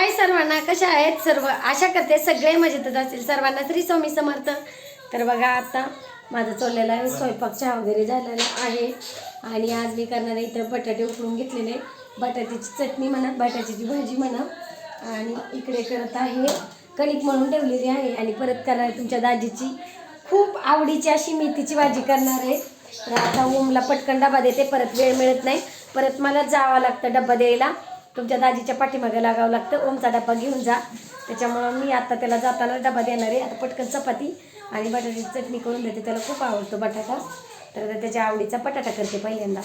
हाय सर्वांना कशा आहेत सर्व? आशा करते सगळे मजेतच असतील. सर्वांना श्री स्वामी समर्थ. तर बघा आता माझं चाललेलं आहे स्वयंपाक चहा वगैरे झालेला आहे. आणि आज मी करणार आहे इथं बटाटे उकळून घेतलेले. बटाट्याची चटणी म्हणा बटाट्याची भाजी म्हणा. आणि इकडे करत आहे कणिक म्हणून ठेवलेली आहे. आणि परत करणार आहे तुमच्या दाजीची. खूप आवडीची अशी मेथीची भाजी करणार आहे. तर आता ओमला पटकन डबा देते परत वेळ मिळत नाही. परत मला जावं लागतं डबा द्यायला. तुमच्या दाजीच्या पाठीमागे लागावं लागतं. ओमचा डबा घेऊन जा. त्याच्यामुळं मी आता त्याला जाताना डबा देणार. आहे आता पटकन चपाती आणि बटाट्याची चटणी करून देते. त्याला खूप आवडतो बटाटा. तर त्याच्या आवडीचा बटाटा करते पहिल्यांदा.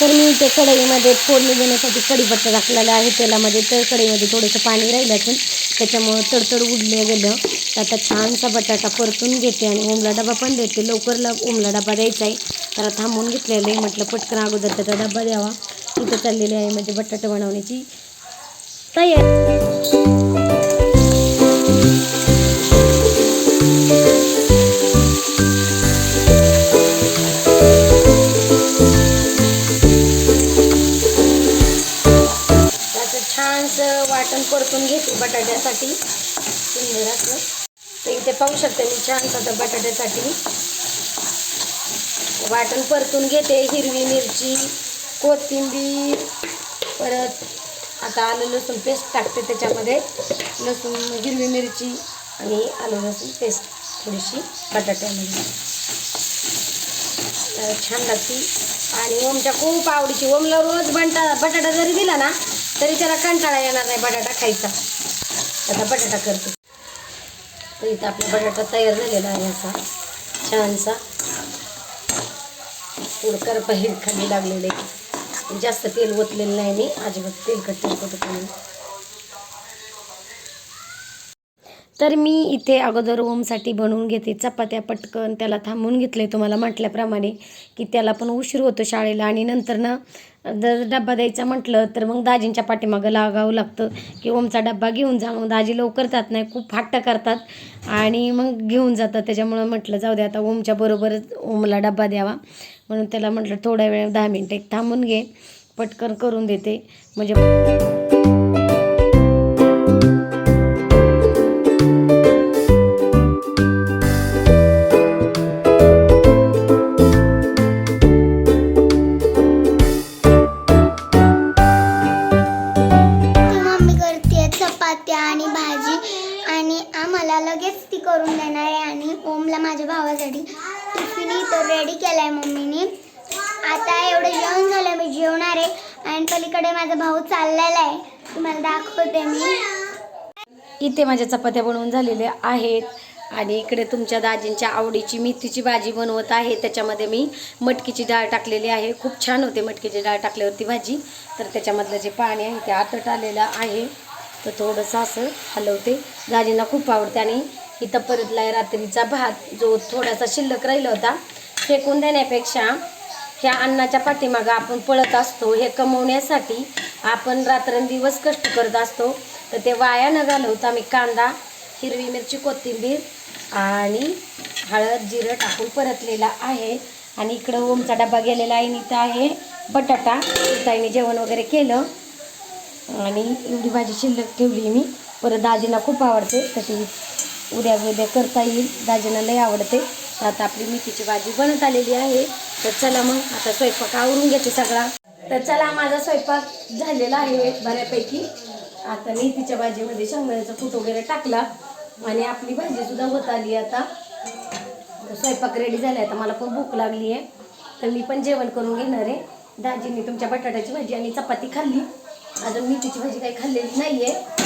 तर मी इथे कढईमध्ये फोडणी देण्यासाठी कढीपत्ता टाकलेला आहे. तेलामध्ये तर कढईमध्ये थोडंसं पाणी राहिलं असून त्याच्यामुळं तडतड उडलं गेलं. तर आता छानसा बटाटा परतून घेते आणि ओमला डबा पण देते. लवकर लव ओमला डबा द्यायचा आहे तर थांबून घेतलेलं आहे. म्हटलं पटकन अगोदर त्याचा डबा द्यावा. इथं चाललेली आहे म्हणजे बटाटे बनवण्याची तयारी. छानसं वाटण परतून घेते बटाट्यासाठी. सुंदर असं. तर इथे पाहू शकते मी छान आता बटाट्यासाठी. वाटण परतून घेते हिरवी मिरची कोथिंबीर परत आता आलं लसूण पेस्ट टाकते त्याच्यामध्ये. लसूण हिरवी मिरची आणि आलं लसूण पेस्ट थोडीशी बटाट्यामध्ये तर छान लागते. आणि ओमच्या खूप आवडीची ओमला रोज बंटा बटाटा जरी दिला ना तरी त्याला कंटाळा येणार नाही बटाटा खायचा. आता बटाटा करते. तर इथं आपला बटाटा तयार झालेला आहे असा छानसा. थोडं करपा हे खाली लागलेले. जास्त तेल ओतलेलं नाही मी. अजिबात तेलकट तेलकट नाही तर मी इथे अगोदर ओमसाठी बनवून घेते. चपात्या पटकन त्याला थांबवून घेतले तुम्हाला म्हटल्याप्रमाणे की त्याला पण उशीर होतो शाळेला. आणि नंतर ना जर डब्बा द्यायचा म्हटलं तर मग दाजींच्या पाठीमागं लागावं लागतं की ओमचा डब्बा घेऊन जा. मग दाजी लवकर जात नाही. खूप हट्ट करतात. आणि मग घेऊन जातात. त्याच्यामुळं म्हटलं जाऊ दे आता ओमच्या बरोबरच ओमला डब्बा द्यावा. म्हणून त्याला म्हटलं थोड्या वेळ दहा मिनटं एक थांबून घे. पटकन करून देते. म्हणजे लगेच ती करून देणार आहे आणि ओमला माझ्या भावासाठी टिफिन इथं रेडी केलाय मम्मीने. आता एवढं जेवण झालं मी जेवणार आहे. आणि पलीकडे माझा भाऊ चाललेला आहे. तुम्हाला दाखवते मी. इथे माझ्या चपात्या बनवून झालेल्या आहेत. आणि इकडे तुमच्या दाजींच्या आवडीची मेथीची भाजी बनवत आहे. त्याच्यामध्ये मी मटकीची डाळ टाकलेली आहे. खूप छान होते मटकीची डाळ टाकल्यावरती भाजी. तर त्याच्यामधलं जे पाणी आहे ते आटत आलेलं आहे. तर थोडंसं असं हलवते. दाजींना खूप आवडते आणि इथं परतला रात्रीचा भात जो थोडासा शिल्लक राहिला होता फेकून देण्यापेक्षा ह्या अन्नाच्या पाठीमागं आपण पळत असतो. हे कमवण्यासाठी आपण रात्रंदिवस कष्ट करत असतो. तर ते वाया न घालवता मी कांदा हिरवी मिरची कोथिंबीर आणि हळद जिरं टाकून परतलेला आहे. आणि इकडं ओमचा डबा गेलेला आहे आणि इथं आहे बटाटा. ताईने जेवण वगैरे केलं. आणि एवढी भाजी शिल्लक ठेवली मी. परत दाजीना खूप आवडते तर ती उद्या उद्या करता येईल. दाजीना लई आवडते. तर आता आपली मेथीची भाजी बनत आलेली आहे. तर चला मग आता स्वयंपाक आवरून घेते सगळा. तर चला माझा स्वयंपाक झालेला आहे बऱ्यापैकी. आता मेथीच्या भाजीमध्ये शेंगदाण्याचा फूट वगैरे टाकला आणि आपली भाजी सुद्धा होत आली आता. स्वयंपाक रेडी झाला आता मला पण भूक लागली आहे तर मी पण जेवण करून घेणार आहे. दाजींनी तुमच्या बटाट्याची भाजी आणि चपाती खाल्ली. अजून मेथीची भाजी काही खाल्लेली नाही आहे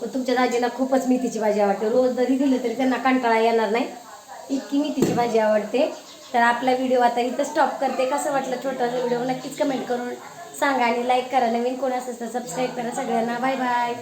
पण तुमच्या दाजींना खूपच मेथीची भाजी आवडते. रोज जरी दिलं तरी त्यांना कंटाळा येणार नाही. इतकी मेथीची भाजी आवडते. तर आपला व्हिडिओ आता इथं स्टॉप करते. कसं वाटलं छोटासा व्हिडिओ नक्कीच कमेंट करून सांगा आणि लाईक करा. नवीन कोण असेल तर सबस्क्राईब करा सगळ्यांना. Bye bye